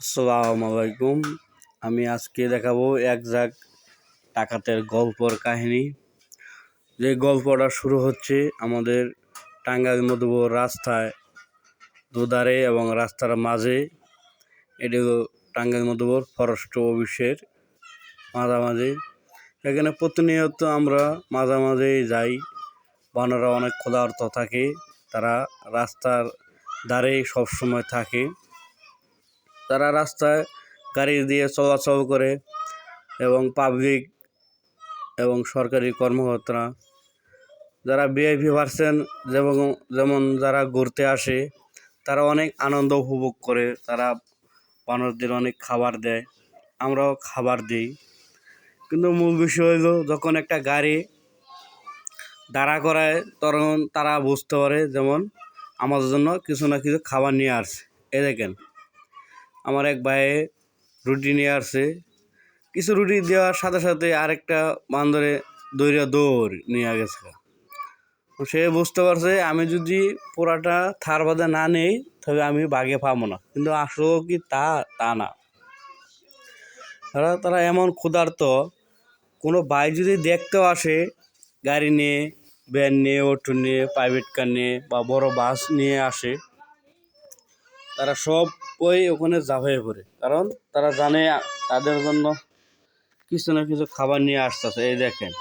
আসসালামু আলাইকুম। আমি আজকে দেখাবো এক ঝাঁক ডাকাতের গল্পর কাহিনী। যে গল্পটা শুরু হচ্ছে আমাদের টাঙ্গাইল মধুপুর রাস্তায় দুধারে এবং রাস্তার মাঝে। এটি টাঙ্গাইল মধুপুর ফরেস্ট অফিসের মাঝামাঝি। এখানে প্রতিনিয়ত আমরা মাঝামাঝি যাই। বানরা অনেক ক্ষুধার্ত থাকে। তারা রাস্তার ধারে সবসময় থাকে। তারা রাস্তায় গাড়ি দিয়ে চলাচল করে এবং পাবলিক এবং সরকারি কর্মকর্তারা যারা ভিআইপি পার্সেন যেমন যেমন যারা ঘুরতে আসে, তারা অনেক আনন্দ উপভোগ করে। তারা বানরদের অনেক খাবার দেয়, আমরাও খাবার দিই। কিন্তু মূল বিষয় হলো, যখন একটা গাড়ি দাঁড়া করায়, তখন তারা বুঝতে পারে যেমন আমাদের জন্য কিছু না কিছু খাবার নিয়ে আসছে। এ দেখেন। আমার এক ভাইয়ে রুটি নিয়ে আসছে। কিছু রুটি দেওয়ার সাথে সাথে আরেকটা বান্দরে দৌড়া দৌড় নিয়ে গেছে। সে বুঝতে পারছে, আমি যদি পোড়াটা থার বাদে না নেই, তবে আমি বাগে পাবো না। কিন্তু আসলেও কি তা তা না। তারা তারা এমন ক্ষুধার্ত, কোনো ভাই যদি দেখতেও আসে, গাড়ি নিয়ে ভ্যান নিয়ে অটো নিয়ে প্রাইভেট কার নিয়ে বা বড় বাস নিয়ে আসে তারা সব ওই ওখানে হয়ে পড়ে। কারণ তারা জানে তাদের জন্য কিছু না কিছু খাবার নিয়ে আসতেছে, এই দেখেন।